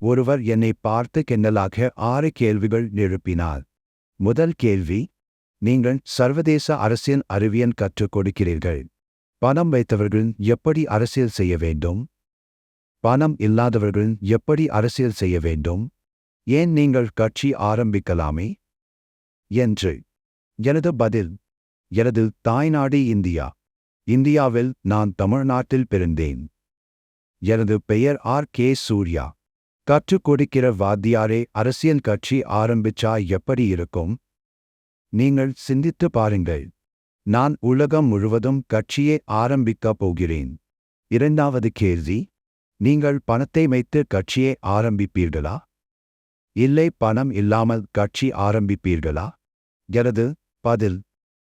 ஒருவர் என்னை பார்த்து கிண்டலாக ஆறு கேள்விகள் எழுப்பினார். முதல் கேள்வி நீங்கள் சர்வதேச அரசியல் அறிவியல் கற்றுக் கொடுக்கிறீர்கள். பணம் வைத்தவர்கள் எப்படி அரசியல் செய்ய வேண்டும்? பணம் இல்லாதவர்கள் எப்படி அரசியல் செய்ய வேண்டும்? ஏன் நீங்கள் கட்சி ஆரம்பிக்கலாமே? என்று. எனது பதில் எனது தாய்நாடு இந்தியா. இந்தியாவில் நான் தமிழ்நாட்டில் பிறந்தேன். எனது பெயர் ஆர் கே சூர்யா. கற்றுக் கொடுக்கிற வாத்தியாரே அரசியல் கட்சி ஆரம்பிச்சா எப்படி இருக்கும்? நீங்கள் சிந்தித்து பாருங்கள். நான் உலகம் முழுவதும் கட்சியை ஆரம்பிக்கப் போகிறேன். இரண்டாவது கேள்வி நீங்கள் பணத்தை வைத்து கட்சியை ஆரம்பிப்பீர்களா? இல்லை பணம் இல்லாமல் கட்சி ஆரம்பிப்பீர்களா? எனது பதில்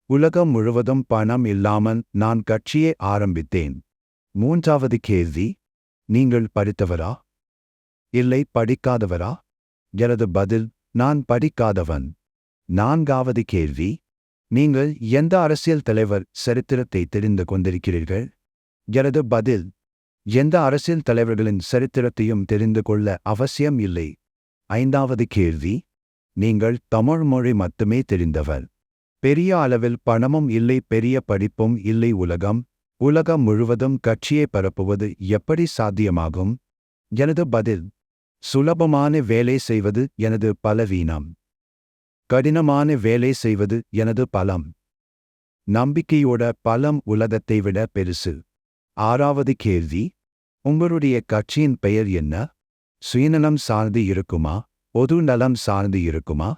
உலகம் முழுவதும் பணம் இல்லாமல் நான் கட்சியை ஆரம்பித்தேன். மூன்றாவது கேள்வி நீங்கள் படித்தவரா? இல்லை படிக்காதவரா? எனது பதில் நான் படிக்காதவன். நான்காவது கேள்வி. நீங்கள் எந்த அரசியல் தலைவர் சரித்திரத்தை தெரிந்து கொண்டிருக்கிறீர்கள்? எனது பதில் எந்த அரசியல் தலைவர்களின் சரித்திரத்தையும் தெரிந்து கொள்ள அவசியம் இல்லை. ஐந்தாவது கேள்வி. நீங்கள் தமிழ் மொழி மட்டுமே தெரிந்தவர். பெரிய அளவில் பணமும் இல்லை பெரிய படிப்பும் இல்லை உலகம் உலகம் முழுவதும் கட்சியை பரப்புவது எப்படி சாத்தியமாகும்? எனது பதில் சுலபமான வேலை செய்வது எனது பலவீனம். கடினமான வேலை செய்வது எனது பலம். நம்பிக்கையோட பலம் உலகத்தை விட பெருசு. ஆறாவது கேள்வி உங்களுடைய கட்சியின் பெயர் என்ன? சுயநலம் சார்ந்து இருக்குமா? பொது நலம் சார்ந்து இருக்குமா?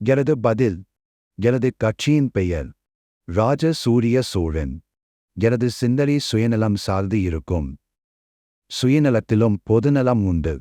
எனது பதில் எனது கட்சியின் பெயர் ராஜ சூரிய சோழன். எனது சிந்தனை சுயநலம் சார்ந்து இருக்கும். சுயநலத்திலும் பொதுநலம் உண்டு.